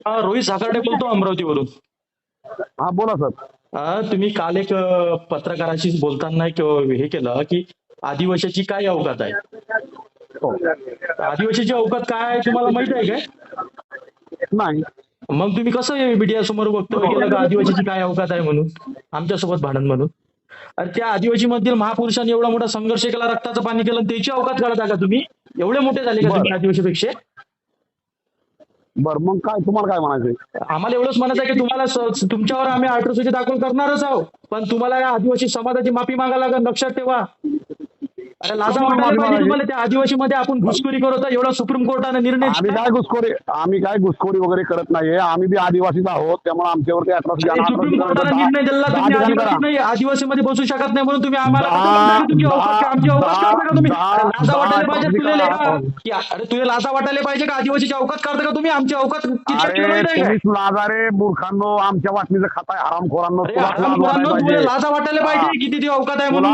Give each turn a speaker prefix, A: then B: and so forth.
A: हा, रोहित साखर्डे बोलतो अमरावतीवरून.
B: हा बोला सर.
A: हा, तुम्ही काल एक अ, पत्रकाराशी बोलताना एक अ, हे केलं की आदिवासीची काय अवकात आहे?
B: हो.
A: आदिवासीची अवकात काय आहे तुम्हाला माहीत आहे काय?
B: नाही.
A: मग तुम्ही कसं मीडिया समोर वक्तव्य केलं का आदिवासीची काय अवकात आहे म्हणून? आमच्यासोबत भांडण म्हणून. अरे त्या आदिवासी मधील महापुरुषांनी एवढा मोठा संघर्ष केला रक्ताचं पाणी केलं आणि त्याची अवकात काढता का तुम्ही? एवढे मोठे झाले का
B: बरं.
A: तुम्ही आदिवासीपेक्षा?
B: बर मग काय तुम्हाला काय म्हणायचंय?
A: आम्हाला एवढंच म्हणायचं आहे की तुम्हाला स- तुमच्यावर आम्ही अठराशे दाखल करणारच आहोत. पण तुम्हाला या आदिवासी समाजाची माफी मागायला लागेल लक्षात ठेवा. तुम्हाला त्या आदिवासी मध्ये आपण घुसखोरी करत एवढा सुप्रीम कोर्टाने निर्णय
B: आम्ही. काय घुसखोरी आम्ही काय घुसखोरी वगैरे करत नाहीये. आम्ही बी आदिवासीच आहोत त्यामुळे आमच्यावरती
A: सुप्रीम कोर्टाने निर्णय दिला तुम्ही आदिवासी आदिवासी मध्ये बसू शकत नाही म्हणून तुम्ही आम्हाला अरे लाजा वाटायला पाहिजे. की अरे तुला लाजा वाटायला पाहिजे का? आदिवासीची अवकात काढता का तुम्ही? आमची अवकात
B: तुम्हीच लाजारे मूर्खांनो आमच्या वाटणीचं खाताय हरामखोरांनो तुला लाज वाटायला पाहिजे.
A: लाजा किती ती अवकात आहे म्हणून?